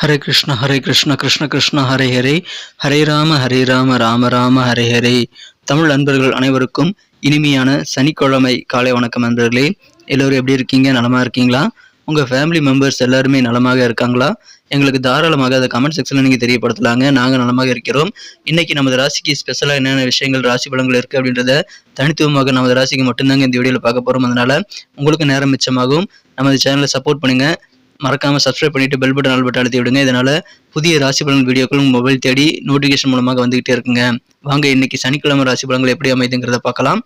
ஹரே கிருஷ்ண ஹரே கிருஷ்ண கிருஷ்ண கிருஷ்ண ஹரே ஹரே. ஹரே ராம ஹரே ராம ராம ராம ஹரே ஹரே. தமிழ் நண்பர்கள் அனைவருக்கும் இனிமையான சனிக்கிழமை காலை வணக்கம் நண்பர்களே. எல்லோரும் எப்படி இருக்கீங்க? நலமாக இருக்கீங்களா? உங்கள் ஃபேமிலி மெம்பர்ஸ் எல்லாருமே நலமாக இருக்காங்களா? எங்களுக்கு தாராளமாக அதை கமெண்ட் செக்ஷனில் நீங்கள் தெரியப்படுத்தலாங்க. நாங்கள் நலமாக இருக்கிறோம். இன்றைக்கி நமது ராசிக்கு ஸ்பெஷலாக என்னென்ன விஷயங்கள் ராசி பலங்கள் இருக்குது அப்படின்றத தனித்துவமாக நமது ராசிக்கு மட்டும்தாங்க இந்த வீடியோவில் பார்க்க போகிறோம் அதனால் உங்களுக்கு நேரம் மிச்சமாகும். நமது சேனலை சப்போர்ட் பண்ணுங்கள் மறக்காம சப்ஸ்கிரைப் பண்ணிட்டு பெல் பட்டன் ஆல் பட்டன் அழுத்தி விடுங்க. இதனால் புதிய ராசி பலன் வீடியோக்கள் மொபைல் தேடி நோட்டிஃபிகேஷன் மூலமாக வந்துகிட்டே இருக்குங்க. வாங்க இன்னைக்கு சனிக்கிழமை ராசி பலன்கள் எப்படி அமைதுங்கிறத பார்க்கலாம்.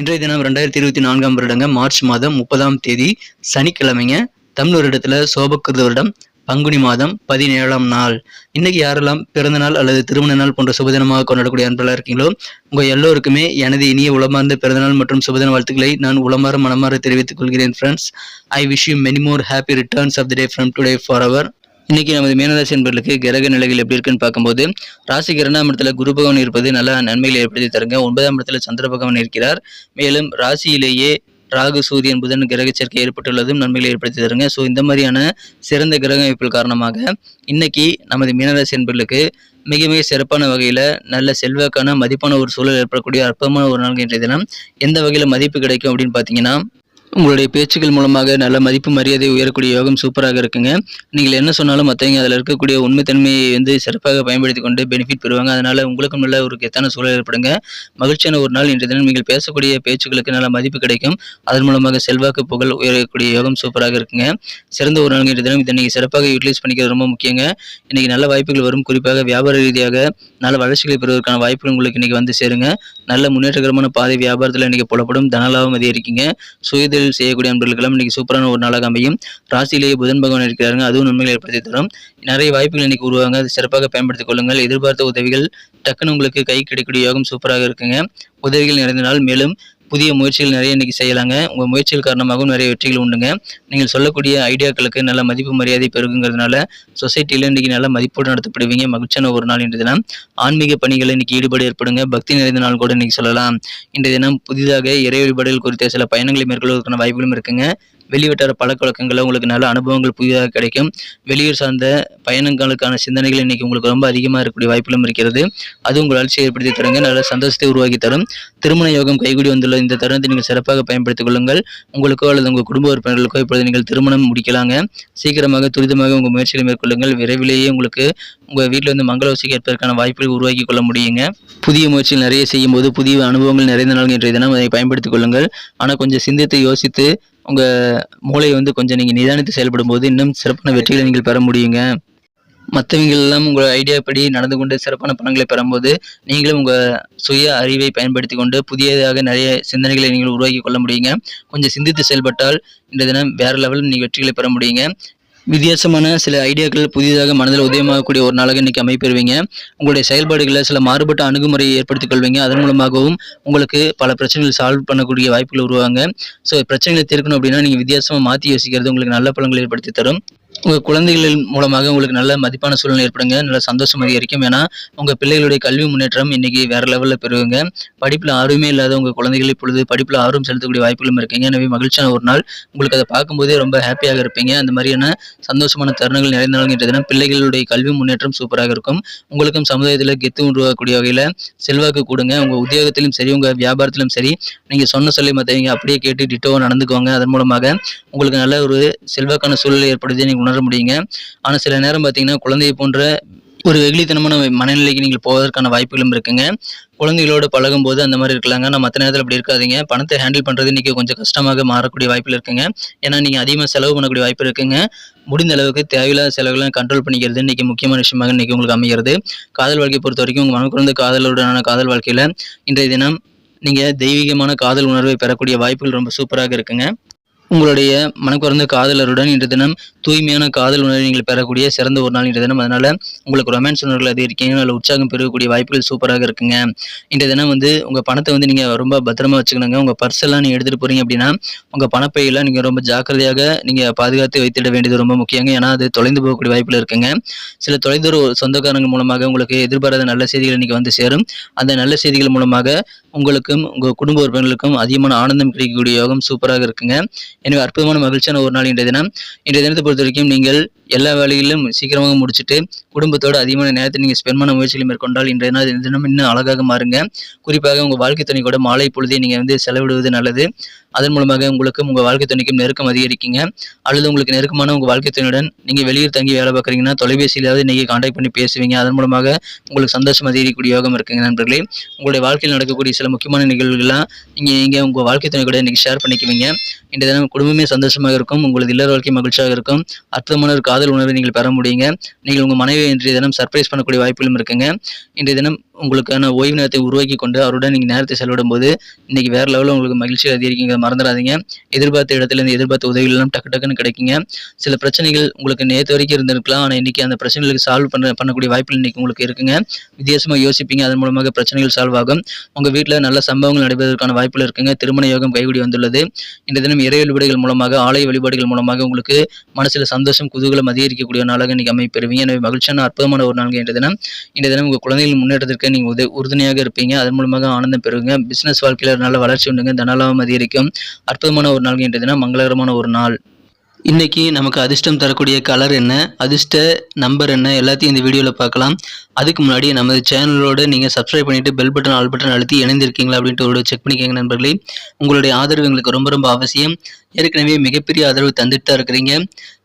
இன்றைய தினம் ரெண்டாயிரத்தி இருபத்தி நான்காம் வருடங்க மார்ச் மாதம் முப்பதாம் தேதி சனிக்கிழமைங்க. தமிழ் வருடத்தில் சோபக்கிருத வருடம் பங்குனி மாதம் பதினேழாம் நாள். இன்னைக்கு யாரெல்லாம் பிறந்த நாள் அல்லது திருமண நாள் போன்ற சுபதினமாக கொண்டாடக்கூடிய அன்பெல்லாம் இருக்கீங்களோ உங்கள் எல்லோருக்குமே எனது இனிய உளமார்ந்த பிறந்தநாள் மற்றும் சுபதின வாழ்த்துக்களை நான் உளமாற மனமாற தெரிவித்துக் கொள்கிறேன் friends I wish you many more happy returns of the day from today for our இன்னைக்கு நமது மீனராசி என்பர்களுக்கு கிரக நிலைகள் எப்படி இருக்குன்னு பார்க்கும்போது ராசிக்கு இரண்டாம் இடத்துல குரு பகவான் இருப்பது நல்ல நன்மைகளை ஏற்படுத்தி தருங்க. ஒன்பதாம் இடத்துல சந்திர பகவான் இருக்கிறார். மேலும் ராசியிலேயே ராகு சூரியன் புதன் கிரக சேர்க்கை ஏற்பட்டுள்ளதும் நன்மைகளை ஏற்படுத்தி தருங்க. ஸோ இந்த மாதிரியான சிறந்த கிரக அமைப்புகள் காரணமாக இன்னைக்கு நமது மீனராசி என்பர்களுக்கு மிக மிக சிறப்பான வகையில் நல்ல செல்வாக்கான மதிப்பான ஒரு சூழல் ஏற்படக்கூடிய அற்பமான ஒரு நாள் இன்றைய தினம். எந்த வகையில் மதிப்பு கிடைக்கும் அப்படின்னு பார்த்தீங்கன்னா உங்களுடைய பேச்சுக்கள் மூலமாக நல்ல மதிப்பு மரியாதை உயரக்கூடிய யோகம் சூப்பராக இருக்குங்க. நீங்கள் என்ன சொன்னாலும் மற்றவங்க அதில் இருக்கக்கூடிய உண்மைத்தன்மையை வந்து சிறப்பாக பயன்படுத்தி கொண்டு பெனிஃபிட் பெறுவாங்க. அதனால் உங்களுக்கும் நல்ல ஒரு கெத்தான சூழல் ஏற்படுங்க. மகிழ்ச்சியான ஒரு நாள் இன்றைய தினம் நீங்கள் பேசக்கூடிய பேச்சுக்களுக்கு நல்ல மதிப்பு கிடைக்கும். அதன் மூலமாக செல்வாக்கு புகழ் உயரக்கூடிய யோகம் சூப்பராக இருக்குங்க. சிறந்த ஒரு நாள் இன்றைய தினம். இதை நீங்கள் சிறப்பாக யூட்டிலைஸ் பண்ணிக்கிறது ரொம்ப முக்கியங்க. இன்றைக்கி நல்ல வாய்ப்புகள் வரும். குறிப்பாக வியாபார ரீதியாக நல்ல வளர்ச்சிகளை பெறுவதற்கான வாய்ப்புகள் உங்களுக்கு இன்றைக்கி வந்து சேருங்க. நல்ல முன்னேற்றகரமான பாதை வியாபாரத்தில் இன்னைக்கு புலப்படும். தனலாபம் அதிகரிக்குங்க. சுயதொழில் செய்யக்கூடிய நண்பர்களுக்கெல்லாம் இன்னைக்கு சூப்பரான ஒரு நாளாக அமையும். ராசியிலேயே புதன் பகவான் இருக்கிறாருங்க. அதுவும் நன்மைகளை ஏற்படுத்தி தரும். நிறைய வாய்ப்புகள் இன்னைக்கு உருவாங்க. அது சிறப்பாக பயன்படுத்திக் கொள்ளுங்கள். எதிர்பார்த்த உதவிகள் டக்குன்னு உங்களுக்கு கை கிடைக்கக்கூடிய யோகம் சூப்பராக இருக்குங்க. உதவிகள் நிறைந்த நாள். மேலும் புதிய முயற்சிகள் நிறைய இன்றைக்கி செய்யலாங்க. உங்கள் முயற்சிகள் காரணமாகவும் நிறைய வெற்றிகள் உண்டுங்க. நீங்கள் சொல்லக்கூடிய ஐடியாக்களுக்கு நல்ல மதிப்பு மரியாதை பெருகுங்கிறதுனால சொசைட்டியில் இன்றைக்கி நல்ல மதிப்போடு நடத்தப்படுவீங்க. மகிழ்ச்சியான ஒரு நாள் இன்றைய தினம். ஆன்மீக பணிகளில் இன்றைக்கி ஈடுபாடு ஏற்படுங்க. பக்தி நிறைந்த நாள் கூட இன்றைக்கி சொல்லலாம். இன்றைய தினம் புதிதாக இறை வழிபாடுகள் குறித்த சில பயணங்களை மேற்கொள்வதற்கான வாய்ப்புகளும் இருக்குங்க. வெளிவட்டார பழக்க வழக்கங்களில் உங்களுக்கு நல்ல அனுபவங்கள் புதிதாக கிடைக்கும். வெளியூர் சார்ந்த பயணங்களுக்கான சிந்தனைகள் இன்னைக்கு உங்களுக்கு ரொம்ப அதிகமாக இருக்கக்கூடிய வாய்ப்புகளும் இருக்கிறது. அது உங்கள் வளர்ச்சியை ஏற்படுத்தி தருங்க. நல்ல சந்தோஷத்தை உருவாக்கி தரும். திருமண யோகம் கைகூடி வந்துள்ள இந்த தருணத்தை நீங்கள் சிறப்பாக பயன்படுத்திக் கொள்ளுங்கள். உங்களுக்கோ அல்லது உங்கள் குடும்ப உறுப்பினர்களுக்கோ இப்பொழுது நீங்கள் திருமணம் முடிக்கலாங்க. சீக்கிரமாக துரிதமாக உங்கள் முயற்சிகளை மேற்கொள்ளுங்கள். விரைவிலேயே உங்களுக்கு உங்கள் வீட்டில் வந்து மங்கள ஊசி கேட்பதற்கான வாய்ப்புகளை உருவாக்கி கொள்ள முடியுங்க. புதிய முயற்சிகள் நிறைய செய்யும் போது புதிய அனுபவங்கள் நிறைந்த நாள் இன்றைய தினம் அதை பயன்படுத்திக் கொள்ளுங்கள். ஆனால் கொஞ்சம் சிந்தித்து யோசித்து உங்கள் மூளையை வந்து கொஞ்சம் நீங்கள் நிதானித்து செயல்படும் போது இன்னும் சிறப்பான வெற்றிகளை நீங்கள் பெற முடியுங்க. மற்றவங்களெல்லாம் உங்கள் ஐடியா படி நடந்து கொண்டு சிறப்பான பணங்களை பெறும்போது நீங்களும் உங்கள் சுய அறிவை பயன்படுத்தி கொண்டு புதியதாக நிறைய சிந்தனைகளை நீங்கள் உருவாக்கி கொள்ள முடியுங்க. கொஞ்சம் சிந்தித்து செயல்பட்டால் இந்த தினம் வேறு லெவலில் நீங்கள் வெற்றிகளை பெற முடியுங்க. வித்தியாசமான சில ஐடியாக்கள் புதிதாக மனதில் உதயமாகக்கூடிய ஒரு நாளாக இன்றைக்கி அமைப்பெறுவீங்க. உங்களுடைய செயல்பாடுகளில் சில மாறுபட்ட அணுகுமுறையை ஏற்படுத்திக் கொள்வீங்க. அதன் மூலமாகவும் உங்களுக்கு பல பிரச்சனைகள் சால்வ் பண்ணக்கூடிய வாய்ப்புகள் உருவாங்க ஸோ பிரச்சனைகளை தீர்க்கணும் அப்படின்னா நீங்கள் வித்தியாசமாக மாற்றி யோசிக்கிறது உங்களுக்கு நல்ல பலன்களை ஏற்படுத்தி தரும். உங்கள் குழந்தைகள் மூலமாக உங்களுக்கு நல்ல மதிப்பான சூழ்நிலை ஏற்படுங்க நல்ல சந்தோஷம் அதிகரிக்கும். ஏன்னா உங்கள் பிள்ளைகளுடைய கல்வி முன்னேற்றம் இன்றைக்கி வேற லெவலில் பெறுவீங்க. படிப்பில் ஆர்வமே இல்லாத உங்கள் குழந்தைகள் இப்பொழுது படிப்பில் ஆர்வம் செலுத்தக்கூடிய வாய்ப்புகளும் இருக்குங்க. எனவே மகிழ்ச்சியான ஒரு நாள். உங்களுக்கு அதை பார்க்கும்போதே ரொம்ப ஹாப்பியாக இருப்பீங்க. அந்த மாதிரியான சந்தோஷமான தருணங்கள் நிறைந்த நாள் பிள்ளைகளுடைய கல்வி முன்னேற்றம் சூப்பராக இருக்கும். உங்களுக்கும் சமுதாயத்தில் கெத்து உருவாக்கக்கூடிய வகையில் செல்வாக்கு கொடுங்க. உங்கள் உத்தியோகத்திலும் சரி உங்கள் வியாபாரத்திலும் சரி நீங்கள் சொன்ன சொல்லி மற்றவங்க அப்படியே கேட்டு டிட்டோவாக நடந்துக்குவாங்க. அதன் மூலமாக உங்களுக்கு நல்ல ஒரு செல்வாக்கான சூழ்நிலை ஏற்படுத்தி நீங்கள் உணர முடியுங்க. ஆனால் சில நேரம் பார்த்தீங்கன்னா குழந்தையை போன்ற ஒரு வெகுளித்தனமான மனநிலைக்கு நீங்கள் போவதற்கான வாய்ப்புகளும் இருக்குங்க. குழந்தைகளோடு பழகும் போது அந்த மாதிரி இருக்கலாங்க. நான் மற்ற நேரத்தில் அப்படி இருக்காதீங்க. பணத்தை ஹேண்டில் பண்ணுறது இன்றைக்கி கொஞ்சம் கஷ்டமாக மாறக்கூடிய வாய்ப்பில் இருக்குங்க. ஏன்னா நீங்கள் அதிகமாக செலவு பண்ணக்கூடிய வாய்ப்பு இருக்குங்க. முடிந்த அளவுக்கு தேவையில்லாத செலவுகளை கண்ட்ரோல் பண்ணிக்கிறது இன்றைக்கி முக்கியமான விஷயமாக இன்றைக்கி உங்களுக்கு அமைகிறது. காதல் வாழ்க்கையை பொறுத்த வரைக்கும் உங்கள் மனக்குறந்த காதலுடனான காதல் வாழ்க்கையில் இன்றைய தினம் நீங்கள் தெய்வீகமான காதல் உணர்வை பெறக்கூடிய வாய்ப்புகள் ரொம்ப சூப்பராக இருக்குங்க. உங்களுடைய மனக்குறந்த காதலருடன் இன்று தினம் தூய்மையான காதல் உணர்வை நீங்கள் பெறக்கூடிய சிறந்த ஒரு நாள் இன்று தினம். அதனால உங்களுக்கு ரொமான்ஸ் உணர்வுகள் அதிகரிக்கீங்க நல்ல உற்சாகம் பெறக்கூடிய வாய்ப்புகள் சூப்பராக இருக்குங்க. இன்றைய தினம் வந்து உங்கள் பணத்தை வந்து நீங்கள் ரொம்ப பத்திரமா வச்சுக்கணுங்க. உங்கள் பர்ஸ் எல்லாம் நீங்கள் எடுத்துகிட்டு போறீங்க அப்படின்னா உங்கள் பணப்பையெல்லாம் நீங்கள் ரொம்ப ஜாக்கிரதையாக நீங்கள் பாதுகாத்து வைத்திட வேண்டியது ரொம்ப முக்கியங்க. ஏன்னா அது தொலைந்து போகக்கூடிய வாய்ப்பில் இருக்குங்க. சில தொலைதூர சொந்தக்காரங்க மூலமாக உங்களுக்கு எதிர்பாராத நல்ல செய்திகள் இன்னைக்கு வந்து சேரும். அந்த நல்ல செய்திகள் மூலமாக உங்களுக்கும் உங்கள் குடும்ப உறுப்பினர்களுக்கும் அதிகமான ஆனந்தம் கிடைக்கக்கூடிய யோகம் சூப்பராக இருக்குங்க. எனவே அற்புதமான மகிழ்ச்சியான ஒரு நாள் இன்றைய தினம். இன்றைய தினத்தை பொறுத்த வரைக்கும் நீங்கள் எல்லா வேலைகளிலும் சீக்கிரமாக முடிச்சுட்டு குடும்பத்தோட அதிகமான நேரத்தை நீங்கள் ஸ்பெண்ட் பண்ண முயற்சிகளை மேற்கொண்டால் இன்றைய நாள் இந்த தினம் இன்னும் அழகாக மாறுங்க. குறிப்பாக உங்கள் வாழ்க்கை துணை கூட மாலை பொழுதே நீங்கள் வந்து செலவிடுவது நல்லது. அதன் மூலமாக உங்களுக்கும் உங்கள் வாழ்க்கை துணைக்கும் நெருக்கம் அதிகரிக்குங்க. அல்லது உங்களுக்கு நெருக்கமான உங்கள் வாழ்க்கை துணையுடன் நீங்கள் வெளியூர் தங்கி வேலை பார்க்குறீங்கன்னா தொலைபேசியிலாவது நீங்கள் காண்டாக்ட் பண்ணி பேசுவீங்க. அதன் மூலமாக உங்களுக்கு சந்தோஷம் அதிகரிக்கக்கூடிய யோகம் இருக்குங்க நண்பர்களே. உங்களுடைய வாழ்க்கையில் நடக்கக்கூடிய சில முக்கியமான நிகழ்வுகள்லாம் நீங்கள் நீங்கள் உங்கள் வாழ்க்கை துணை கூட இன்றைக்கி ஷேர் பண்ணிக்குவீங்க. இந்த தினம் குடும்பமே சந்தோஷமாக இருக்கும். உங்களது இல்லற வாழ்க்கை மகிழ்ச்சியாக இருக்கும். அற்புதமான ஒரு காதல் உணர்வை நீங்கள் பெற முடியுங்க. நீங்கள் உங்கள் மனைவி இன்றைய தினம் சர்ப்ரைஸ் பண்ணக்கூடிய வாய்ப்புகளும் இருக்குங்க. இன்றைய தினம் உங்களுக்கான ஓய்வு நேரத்தை உருவாக்கி கொண்டு அவருடன் நீங்கள் நேரத்தை செலவிடும் போது இன்றைக்கி வேறு லெவலில் உங்களுக்கு மகிழ்ச்சி அதிகரிக்குங்க மறந்துடாதீங்க. எதிர்பார்த்த இடத்துல இருந்து எதிர்பார்த்த உதவிகள் எல்லாம் டக்கு டக்குன்னு கிடைக்குங்க. சில பிரச்சனைகள் உங்களுக்கு நேற்று வரைக்கும் இருந்திருக்கலாம். ஆனால் இன்னைக்கு அந்த பிரச்சனைகளுக்கு சால்வ் பண்ண பண்ணக்கூடிய வாய்ப்புகள் இன்னைக்கு உங்களுக்கு இருக்குங்க. வித்தியாசமாக யோசிப்பீங்க. அதன் மூலமாக பிரச்சனைகள் சால்வ் ஆகும். உங்கள் வீட்டில் நல்ல சம்பவங்கள் நடைபெறுவதற்கான வாய்ப்புகள் இருக்குங்க. திருமண யோகம் கைகூடி வந்துள்ளது. இந்த தினம் இறை வழிபாடுகள் மூலமாக ஆலய வழிபாடுகள் மூலமாக உங்களுக்கு மனசில் சந்தோஷம் குதூகலம் அதிகரிக்கக்கூடிய நாளாக இன்றைக்கி அமைப்பெறுவீங்க. எனவே மகிழ்ச்சியான அற்புதமான ஒரு நாள் இன்றைய தினம். இந்த தினம் உங்கள் குழந்தைகள் முன்னேற்றத்திற்கு நீங்கள் உத உறுதுணையாக இருப்பீங்க. அதன் மூலமாக ஆனந்தம் பெறுவீங்க. பிசினஸ் வாழ்க்கையில் நல்ல வளர்ச்சி உண்டுங்க. தனலாபம் அதிகரிக்கும். அற்புதமான ஒரு நாள் இன்றைய மங்களகரமான ஒரு நாள். இன்னைக்கு நமக்கு அதிர்ஷ்டம் தரக்கூடிய கலர் என்ன? அதிர்ஷ்ட நம்பர் என்ன? எல்லாத்தையும் இந்த வீடியோவில் பார்க்கலாம். அதுக்கு முன்னாடி நமது சேனலோடு நீங்கள் சப்ஸ்கிரைப் பண்ணிவிட்டு பெல் பட்டன் ஆல் பட்டன் அழுத்தி இணைந்திருக்கீங்களா அப்படின்ட்டு ஒரு செக் பண்ணிக்கோங்க நண்பர்களே. உங்களுடைய ஆதரவு எங்களுக்கு ரொம்ப ரொம்ப அவசியம். ஏற்கனவே மிகப்பெரிய ஆதரவு தந்துட்டு தான் இருக்கிறீங்க.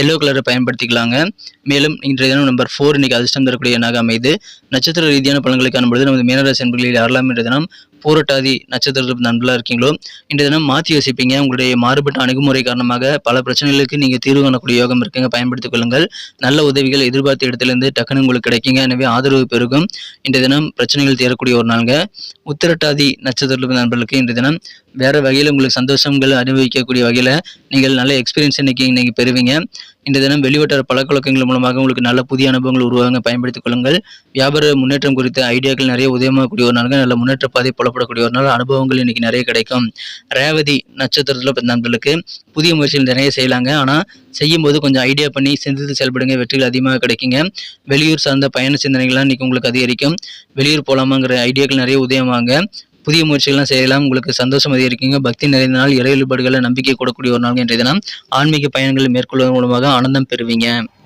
எல்லோ கலரை பயன்படுத்திக்கலாங்க. மேலும் இன்றைய தினம் நம்பர் ஃபோர் இன்னைக்கு அதிர்ஷ்டம் தரக்கூடிய எண்ணாக அமைது. நட்சத்திர ரீதியான பலன்களை காணும்பொழுது நமது மீனராசி நண்பர்களில் யாரெல்லாம் இன்றைய தினம் பூரட்டாதி நட்சத்திரத்தில் நண்பர்களாக இருக்கீங்களோ இன்றைய தினம் மாற்றி யோசிப்பீங்க. உங்களுடைய மாறுபட்ட அணுகுமுறை காரணமாக பல பிரச்சனைகளுக்கு நீங்கள் தீர்வு காணக்கூடிய யோகம் இருக்குங்க. பயன்படுத்திக் கொள்ளுங்கள். நல்ல உதவிகள் எதிர்பார்த்த இடத்துலேருந்து டக்குனு உங்களுக்கு கிடைக்குங்க. எனவே ஆதரவு பெருகும். இன்றைய தினம் பிரச்சனைகள் தீரக்கூடிய ஒரு நாளுங்க. உத்திரட்டாதி நட்சத்திரத்தில் நண்பர்களுக்கு இன்றைய தினம் வேறு வகையில் உங்களுக்கு சந்தோஷங்கள் அனுபவிக்கக்கூடிய வகையில் நீங்கள் நல்ல எக்ஸ்பீரியன்ஸ் இன்னைக்கு நீங்கள் பெறுவீங்க. இந்த தினம் வெளிவட்டார பழக்கவழக்கங்கள் மூலமாக உங்களுக்கு நல்ல புதிய அனுபவங்கள் உருவாங்க பயன்படுத்திக் கொள்ளுங்கள். வியாபார முன்னேற்றம் குறித்த ஐடியாக்கள் நிறைய உதயமாகக்கூடிய ஒரு நாளுங்க. நல்ல முன்னேற்ற பாதை புலப்படக்கூடிய ஒரு நாள். அனுபவங்கள் இன்னைக்கு நிறைய கிடைக்கும். ரேவதி நட்சத்திரத்தில் பிறந்த புதிய முயற்சிகள் நிறைய செய்யலாங்க. ஆனால் செய்யும்போது கொஞ்சம் ஐடியா பண்ணி சிந்தித்து செயல்படுங்க. வெற்றிகள் அதிகமாக கிடைக்குங்க. வெளியூர் சார்ந்த பயண சிந்தனைகள்லாம் இன்னைக்கு உங்களுக்கு அதிகரிக்கும். வெளியூர் போகலாமாங்கிற ஐடியாக்கள் நிறைய உதயமாங்க புதிய முயற்சிகள்லாம் செய்யலாம். உங்களுக்கு சந்தோஷம் அதிகரிக்குங்க. பக்தி நிறைந்த நாள் இறை வழிபாடுகளை நம்பிக்கை கூடக்கூடிய ஒரு நாள் இன்றைய தினம் ஆன்மீக பயணங்களை மேற்கொள்வதன் மூலமாக ஆனந்தம் பெறுவீங்க.